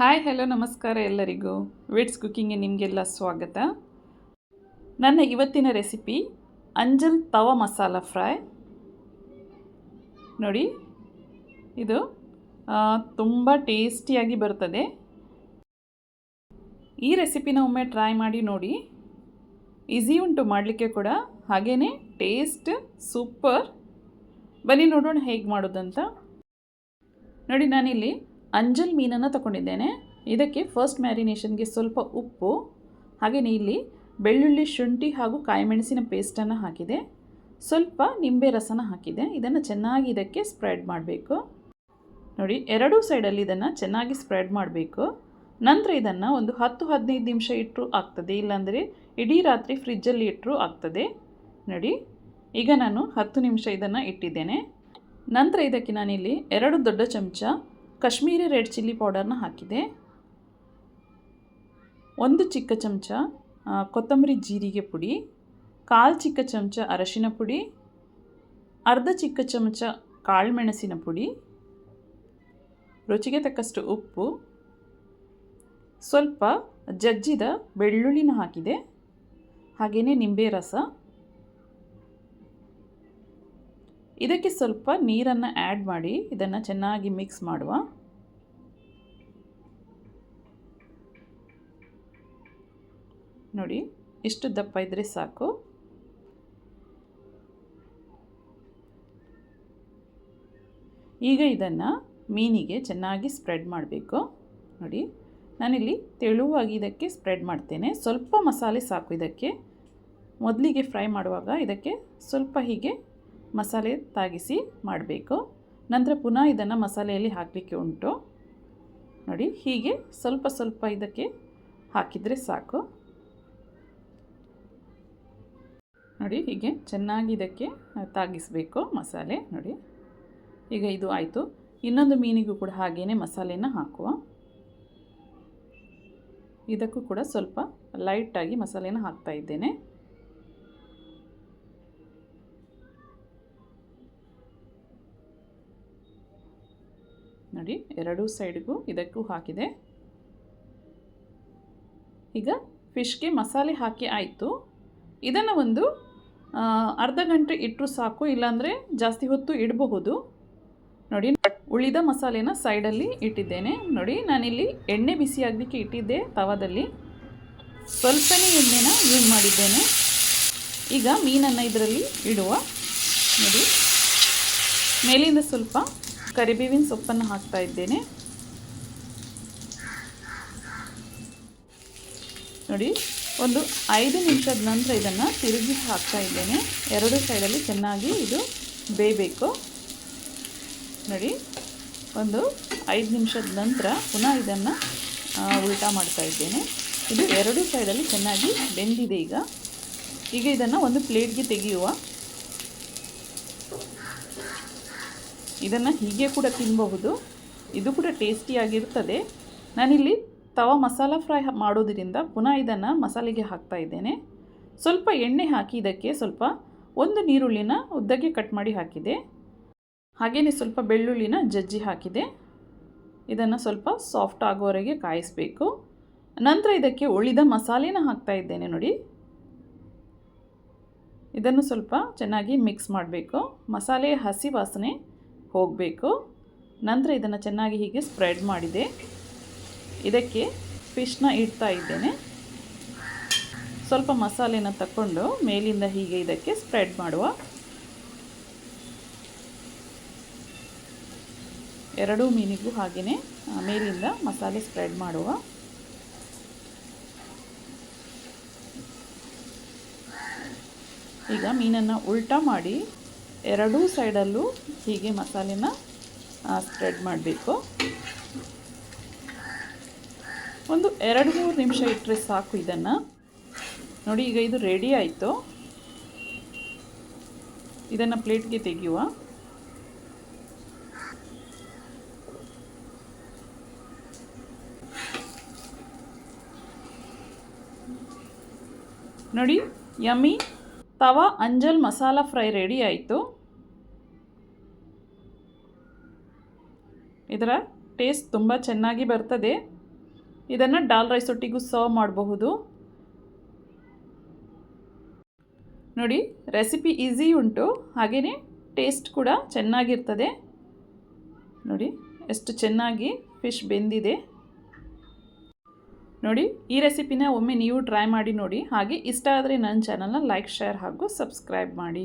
Hi, hello, ನಮಸ್ಕಾರ ಎಲ್ಲರಿಗೂ. Wits ಕುಕ್ಕಿಂಗ್ಗೆ ನಿಮಗೆಲ್ಲ ಸ್ವಾಗತ. ನನ್ನ ಇವತ್ತಿನ ರೆಸಿಪಿ ಅಂಜಲ್ ತವ ಮಸಾಲ ಫ್ರೈ. ನೋಡಿ, ಇದು ತುಂಬ ಟೇಸ್ಟಿಯಾಗಿ ಬರ್ತದೆ. ಈ ರೆಸಿಪಿನ ಒಮ್ಮೆ ಟ್ರೈ ಮಾಡಿ ನೋಡಿ. ಈಸಿ ಉಂಟು ಮಾಡಲಿಕ್ಕೆ ಕೂಡ. ಹಾಗೆಯೇ ಟೇಸ್ಟ್ ಸೂಪರ್ ಬನ್ನಿ ನೋಡೋಣ ಹೇಗೆ ಮಾಡೋದಂತ. ನೋಡಿ, ನಾನಿಲ್ಲಿ ಅಂಜಲ್ ಮೀನನ್ನು ತಗೊಂಡಿದ್ದೇನೆ. ಇದಕ್ಕೆ ಫಸ್ಟ್ ಮ್ಯಾರಿನೇಷನ್ಗೆ ಸ್ವಲ್ಪ ಉಪ್ಪು ಹಾಗೆಯೇ ಇಲ್ಲಿ ಬೆಳ್ಳುಳ್ಳಿ, ಶುಂಠಿ ಹಾಗೂ ಕಾಯಿಮೆಣಸಿನ ಪೇಸ್ಟನ್ನು ಹಾಕಿದೆ. ಸ್ವಲ್ಪ ನಿಂಬೆ ರಸನ ಹಾಕಿದೆ. ಇದನ್ನು ಚೆನ್ನಾಗಿ ಇದಕ್ಕೆ ಸ್ಪ್ರೆಡ್ ಮಾಡಬೇಕು. ನೋಡಿ, ಎರಡೂ ಸೈಡಲ್ಲಿ ಇದನ್ನು ಚೆನ್ನಾಗಿ ಸ್ಪ್ರೆಡ್ ಮಾಡಬೇಕು. ನಂತರ ಇದನ್ನು ಒಂದು ಹತ್ತು, ಹದಿನೈದು ನಿಮಿಷ ಇಟ್ಟರು ಆಗ್ತದೆ. ಇಲ್ಲಾಂದರೆ ಇಡೀ ರಾತ್ರಿ ಫ್ರಿಜ್ಜಲ್ಲಿ ಇಟ್ಟರು ಆಗ್ತದೆ. ನೋಡಿ, ಈಗ ನಾನು ಹತ್ತು ನಿಮಿಷ ಇದನ್ನು ಇಟ್ಟಿದ್ದೇನೆ. ನಂತರ ಇದಕ್ಕೆ ನಾನಿಲ್ಲಿ ಎರಡು ದೊಡ್ಡ ಚಮಚ ಕಾಶ್ಮೀರಿ ರೆಡ್ ಚಿಲ್ಲಿ ಪೌಡರ್ನ ಹಾಕಿದೆ. ಒಂದು ಚಿಕ್ಕ ಚಮಚ ಕೊತ್ತಂಬರಿ ಜೀರಿಗೆ ಪುಡಿ, ಕಾಲು ಚಿಕ್ಕ ಚಮಚ ಅರಶಿನ ಪುಡಿ, ಅರ್ಧ ಚಿಕ್ಕ ಚಮಚ ಕಾಳುಮೆಣಸಿನ ಪುಡಿ, ರುಚಿಗೆ ತಕ್ಕಷ್ಟು ಉಪ್ಪು, ಸ್ವಲ್ಪ ಜಜ್ಜಿದ ಬೆಳ್ಳುಳ್ಳಿನ ಹಾಕಿದೆ. ಹಾಗೆಯೇ ನಿಂಬೆ ರಸ ಇದಕ್ಕೆ ಸ್ವಲ್ಪ ನೀರನ್ನು ಆ್ಯಡ್ ಮಾಡಿ, ಇದನ್ನು ಚೆನ್ನಾಗಿ ಮಿಕ್ಸ್ ಮಾಡುವ. ನೋಡಿ, ಇಷ್ಟು ದಪ್ಪ ಇದ್ದರೆ ಸಾಕು. ಈಗ ಇದನ್ನು ಮೀನಿಗೆ ಚೆನ್ನಾಗಿ ಸ್ಪ್ರೆಡ್ ಮಾಡಬೇಕು. ನೋಡಿ, ನಾನಿಲ್ಲಿ ತೆಳುವಾಗಿ ಇದಕ್ಕೆ ಸ್ಪ್ರೆಡ್ ಮಾಡ್ತೇನೆ. ಸ್ವಲ್ಪ ಮಸಾಲೆ ಸಾಕು ಇದಕ್ಕೆ. ಮೊದಲಿಗೆ ಫ್ರೈ ಮಾಡುವಾಗ ಇದಕ್ಕೆ ಸ್ವಲ್ಪ ಹೀಗೆ ಮಸಾಲೆ ತಾಗಿಸಿ ಮಾಡಬೇಕು. ನಂತರ ಪುನಃ ಇದನ್ನು ಮಸಾಲೆಯಲ್ಲಿ ಹಾಕಲಿಕ್ಕೆ ಉಂಟು. ನೋಡಿ, ಹೀಗೆ ಸ್ವಲ್ಪ ಸ್ವಲ್ಪ ಇದಕ್ಕೆ ಹಾಕಿದರೆ ಸಾಕು. ನೋಡಿ, ಹೀಗೆ ಚೆನ್ನಾಗಿ ಇದಕ್ಕೆ ತಾಗಿಸಬೇಕು ಮಸಾಲೆ. ನೋಡಿ, ಈಗ ಇದು ಆಯಿತು. ಇನ್ನೊಂದು ಮೀನಿಗೂ ಕೂಡ ಹಾಗೇ ಮಸಾಲೆನ ಹಾಕುವ. ಇದಕ್ಕೂ ಕೂಡ ಸ್ವಲ್ಪ ಲೈಟಾಗಿ ಮಸಾಲೆನ ಹಾಕ್ತಾ ಇದ್ದೇನೆ. ನೋಡಿ, ಎರಡೂ ಸೈಡ್ಗೂ ಇದಕ್ಕೂ ಹಾಕಿದೆ. ಈಗ ಫಿಶ್ಗೆ ಮಸಾಲೆ ಹಾಕಿ ಆಯಿತು. ಇದನ್ನು ಒಂದು ಅರ್ಧ ಗಂಟೆ ಇಟ್ಟರು ಸಾಕು, ಇಲ್ಲಾಂದರೆ ಜಾಸ್ತಿ ಹೊತ್ತು ಇಡಬಹುದು. ನೋಡಿ, ಉಳಿದ ಮಸಾಲೆನ ಸೈಡಲ್ಲಿ ಇಟ್ಟಿದ್ದೇನೆ. ನೋಡಿ, ನಾನಿಲ್ಲಿ ಎಣ್ಣೆ ಬಿಸಿ ಆಗಲಿಕ್ಕೆ ಇಟ್ಟಿದ್ದೆ ತವದಲ್ಲಿ. ಸ್ವಲ್ಪನೇ ಎಣ್ಣೆನ ಯೂಸ್ ಮಾಡಿದ್ದೇನೆ. ಈಗ ಮೀನನ್ನು ಇದರಲ್ಲಿ ಇಡುವ. ನೋಡಿ, ಮೇಲಿಂದ ಸ್ವಲ್ಪ ಕರಿಬೇವಿನ ಸೊಪ್ಪನ್ನು ಹಾಕ್ತಾ ಇದ್ದೇನೆ. ನೋಡಿ, ಒಂದು ಐದು ನಿಮಿಷದ ನಂತರ ಇದನ್ನು ತಿರುಗಿ ಹಾಕ್ತಾ ಇದ್ದೇನೆ. ಎರಡು ಸೈಡಲ್ಲಿ ಚೆನ್ನಾಗಿ ಇದು ಬೇಯಬೇಕು. ನೋಡಿ, ಒಂದು ಐದು ನಿಮಿಷದ ನಂತರ ಪುನಃ ಇದನ್ನು ಉಲ್ಟಾ ಮಾಡ್ತಾ ಇದ್ದೇನೆ. ಇದು ಎರಡು ಸೈಡಲ್ಲಿ ಚೆನ್ನಾಗಿ ಬೆಂದಿದೆ ಈಗ. ಈಗ ಇದನ್ನು ಒಂದು ಪ್ಲೇಟ್ಗೆ ತೆಗೆಯುವ ಇದನ್ನು ಹೀಗೆ ಕೂಡ ತಿನ್ನಬಹುದು ಇದು ಕೂಡ ಟೇಸ್ಟಿಯಾಗಿರ್ತದೆ ನಾನಿಲ್ಲಿ ತವ ಮಸಾಲ ಫ್ರೈ ಮಾಡೋದರಿಂದ ಪುನಃ ಇದನ್ನು ಮಸಾಲೆಗೆ ಹಾಕ್ತಾ ಇದ್ದೇನೆ. ಸ್ವಲ್ಪ ಎಣ್ಣೆ ಹಾಕಿ ಇದಕ್ಕೆ ಸ್ವಲ್ಪ ಒಂದು ನೀರುಳ್ಳಿನ ಉದ್ದಕ್ಕೆ ಕಟ್ ಮಾಡಿ ಹಾಕಿದೆ. ಹಾಗೆಯೇ ಸ್ವಲ್ಪ ಬೆಳ್ಳುಳ್ಳಿನ ಜಜ್ಜಿ ಹಾಕಿದೆ. ಇದನ್ನು ಸ್ವಲ್ಪ ಸಾಫ್ಟ್ ಆಗೋವರೆಗೆ ಕಾಯಿಸಬೇಕು. ನಂತರ ಇದಕ್ಕೆ ಉಳಿದ ಮಸಾಲೆನ ಹಾಕ್ತಾ ಇದ್ದೇನೆ ನೋಡಿ. ಇದನ್ನು ಸ್ವಲ್ಪ ಚೆನ್ನಾಗಿ ಮಿಕ್ಸ್ ಮಾಡಬೇಕು. ಮಸಾಲೆಯ ಹಸಿ ವಾಸನೆ ಹೋಗಬೇಕು. ನಂತರ ಇದನ್ನು ಚೆನ್ನಾಗಿ ಹೀಗೆ ಸ್ಪ್ರೆಡ್ ಮಾಡಿದೆ. ಇದಕ್ಕೆ ಫಿಶ್ನ ಇಡ್ತಾ ಇದ್ದೇನೆ. ಸ್ವಲ್ಪ ಮಸಾಲೆನ ತಗೊಂಡು ಮೇಲಿಂದ ಹೀಗೆ ಇದಕ್ಕೆ ಸ್ಪ್ರೆಡ್ ಮಾಡುವ. ಎರಡೂ ಮೀನಿಗೂ ಹಾಗೆಯೇ ಮೇಲಿಂದ ಮಸಾಲೆ ಸ್ಪ್ರೆಡ್ ಮಾಡುವ. ಈಗ ಮೀನನ್ನು ಉಲ್ಟಾ ಮಾಡಿ ಎರಡೂ ಸೈಡಲ್ಲೂ ಹೀಗೆ ಮಸಾಲೆನ ಸ್ಪ್ರೆಡ್ ಮಾಡಬೇಕು. ಒಂದು ಎರಡು ಮೂರು ನಿಮಿಷ ಇಟ್ಟರೆ ಸಾಕು ಇದನ್ನು. ನೋಡಿ, ಈಗ ಇದು ರೆಡಿ ಆಯಿತು. ಇದನ್ನು ಪ್ಲೇಟ್ಗೆ ತೆಗೆಯುವ. ನೋಡಿ, yummy, tawa, anjal masala fry ready ಆಯಿತು. ಇದರ ಟೇಸ್ಟ್ ತುಂಬ ಚೆನ್ನಾಗಿ ಬರ್ತದೆ. ಇದನ್ನು ಡಾಲ್ ರೈಸ್ ಒಟ್ಟಿಗೂ ಸರ್ವ್ ಮಾಡಬಹುದು. ನೋಡಿ ರೆಸಿಪಿ ಈಸಿ ಉಂಟು. ಹಾಗೆಯೇ ಟೇಸ್ಟ್ ಕೂಡ ಚೆನ್ನಾಗಿರ್ತದೆ. ನೋಡಿ, ಎಷ್ಟು ಚೆನ್ನಾಗಿ ಫಿಶ್ ಬೆಂದಿದೆ. ನೋಡಿ, ಈ ರೆಸಿಪಿನ ಒಮ್ಮೆ ನೀವು ಟ್ರೈ ಮಾಡಿ ನೋಡಿ. ಹಾಗೆ ಇಷ್ಟ ಆದರೆ ನನ್ನ ಚಾನಲ್ನ ಲೈಕ್ ಶೇರ್ ಹಾಗೂ ಸಬ್ಸ್ಕ್ರೈಬ್ ಮಾಡಿ.